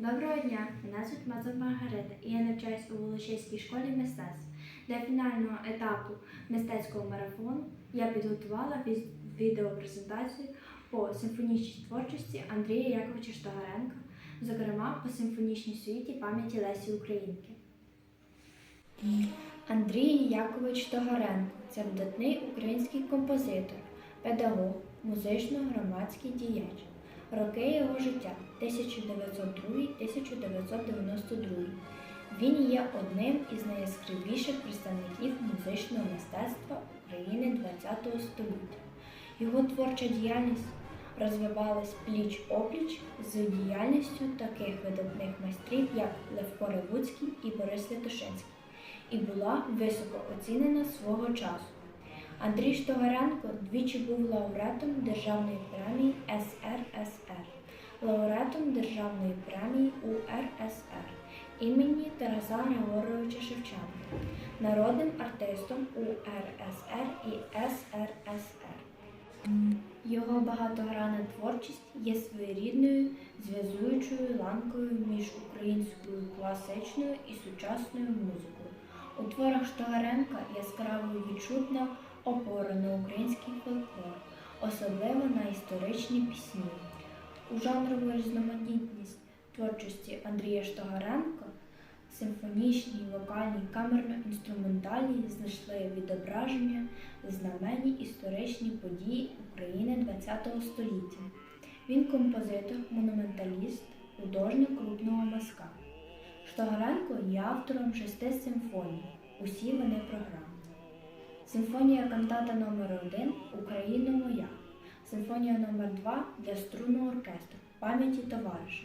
Доброго дня, мене звуть Мазур Маргарита і я навчаюсь у Волочиській школі мистецтв. Для фінального етапу мистецького марафону я підготувала відеопрезентацію по симфонічній творчості Андрія Яковича Штагаренка, зокрема по симфонічній суїті пам'яті Лесі Українки. Андрій Якович Тогаренко це видатний український композитор, педагог, музично-громадський діяч. Роки його життя 1902-1992. Він є одним із найяскравіших представників музичного мистецтва України ХХ століття. Його творча діяльність розвивалась пліч-опліч з діяльністю таких видатних майстрів, як Левко Ревуцький і Борис Святошинський, і була високо оцінена свого часу. Андрій Штогаренко двічі був лауреатом Державної премії СРСР, лауреатом Державної премії УРСР імені Тараса Григоровича Шевченка, народним артистом УРСР і СРСР. Його багатогранна творчість є своєрідною зв'язуючою ланкою між українською класичною і сучасною музикою. У творах Штагаренка яскраво відчутна опора на український фольклор, особливо на історичні пісні. У жанрову різноманітність творчості Андрія Штагаренка симфонічні, вокальні, камерно-інструментальні знайшли відображення знамені історичні події України ХХ століття. Він композитор, монументаліст, художник крупного мазка. Штагаренко є автором шести симфоній. Усі вони програмні. Симфонія кантата номер 1 Україна моя. Симфонія номер 2 для струнного оркестру пам'яті товариша.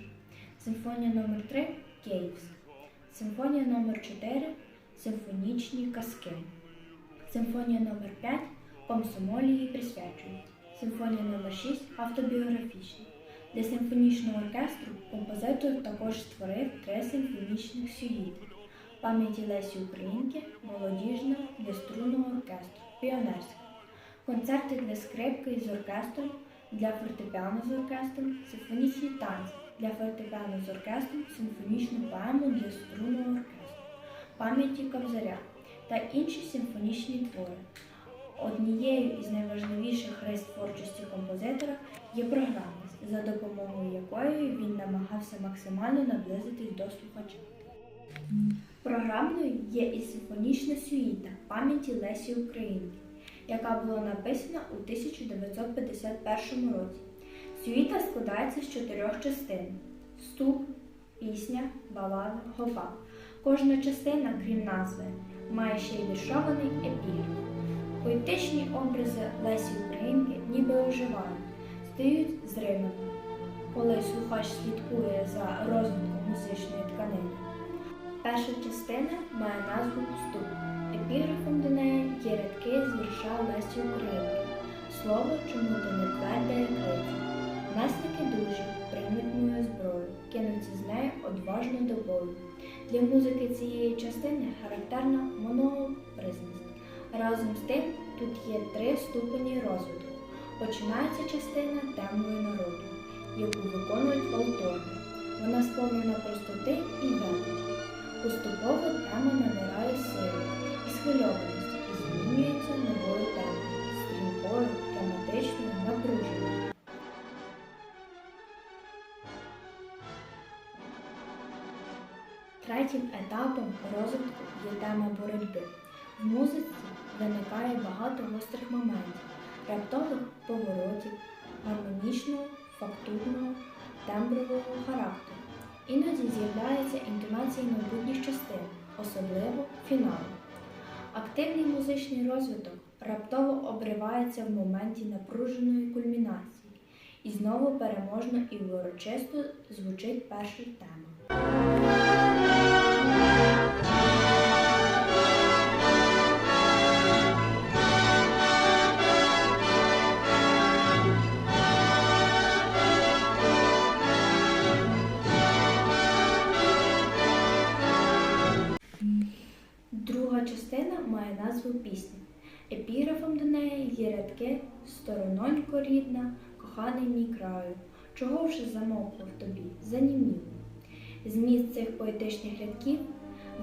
Симфонія номер 3 Київська. Симфонія номер 4 Симфонічні казки. Симфонія номер 5 Комсомолії присвячують. Симфонія номер 6 автобіографічна. Для симфонічного оркестру композитор також створив три симфонічних сюїти. Пам'яті Лесі Українки, молодіжна для оркестру, піонерська. Концерти для скрипки з оркестром, для фортепіано з оркестром, симфонічні танці, для фортепіано з оркестром, симфонічну поему для струнного оркестру, пам'яті Кобзаря та інші симфонічні твори. Однією із найважливіших рис творчості композитора є програмність, за допомогою якої він намагався максимально наблизитись до слухача. Програмною є і симфонічна сюїта пам'яті Лесі Українки, яка була написана у 1951 році. Сюїта складається з чотирьох частин: вступ, пісня, балада, гопак. Кожна частина, крім назви, має ще й віршований епір. Поетичні образи Лесі Українки ніби оживають, стають зримими, коли слухач слідкує за розвитком музичної тканини. Перша частина має назву Вступ. Епіграфом до неї є рядки з вірша Лесі Українки. Слово чому ти не тверде, як криця. Месники дужі, приймуть мою зброю, кинуться з нею одважно до бою. Для музики цієї частини характерна монообразність. Разом з тим тут є три ступені розвитку. Починається частина темою народу, яку виконують валторни. Вона сповнена простоти і величі. Поступово тема набирає сили і схвильованості і змінюється новою темою, стрімкою, драматичною, напруженою. Третім етапом розвитку є тема боротьби. В музиці виникає багато гострих моментів, раптових поворотів, гармонічного, фактурного, тембрового характеру. Іноді з'являються інтонації майбутніх частин, особливо фіналу. Активний музичний розвиток раптово обривається в моменті напруженої кульмінації, і знову переможно і урочисто звучить перша тема. Назву пісня. Епіграфом до неї є рядки Сторононько рідна, коханий мій краю, чого вже замовкло в тобі, занімів. поетичних рядків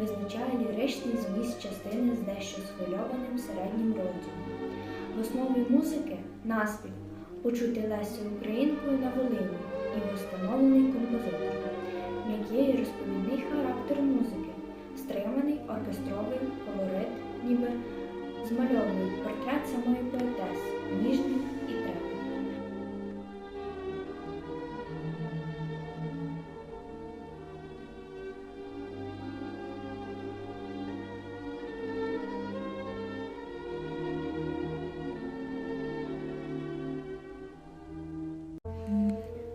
визначає ліричний зміст частини з дещо схвильованим середнім розділом. В основі музики наспів почути Лесі Українкою на Волині і встановлений композитор. М'який розповідний характер музики, стриманий оркестровий колорит, ніби змальований портрет самої поетеси, ніжний і трепетний.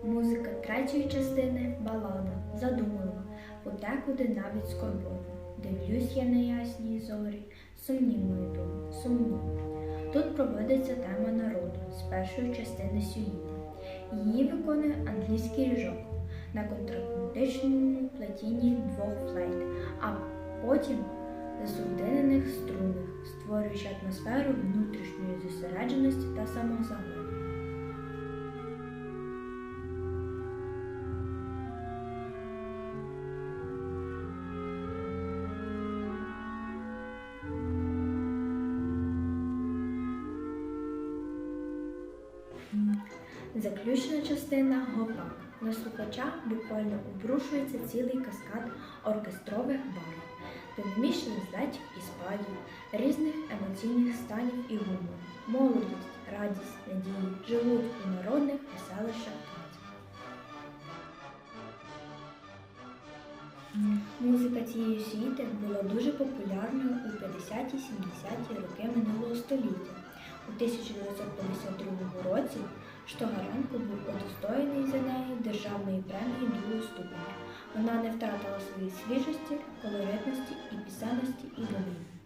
Музика третьої частини балада задумлива, подекуди навіть скорботна. Дивлюсь я на ясній зорі, сумні мої думи, сумні. Тут проводиться тема народу з першої частини сюїти. Її виконує англійський ріжок на контрапунктичному плетінні двох флейт, а потім засудинених струнах, створюючи атмосферу внутрішньої зосередженості та самозагону. Заключна частина гопак. На слухача буквально обрушується цілий каскад оркестрових барв, динамічних злетів і спадів, різних емоційних станів і гумору. Молодість, радість, надії живуть у народних веселищах. Музика цієї світи була дуже популярною у 50-70-ті роки минулого століття. У 1952 році Штогаренко був удостоєний за неї державної премії другого ступеня. Вона не втратила своєї свіжості, колоритності і пісенності і домів.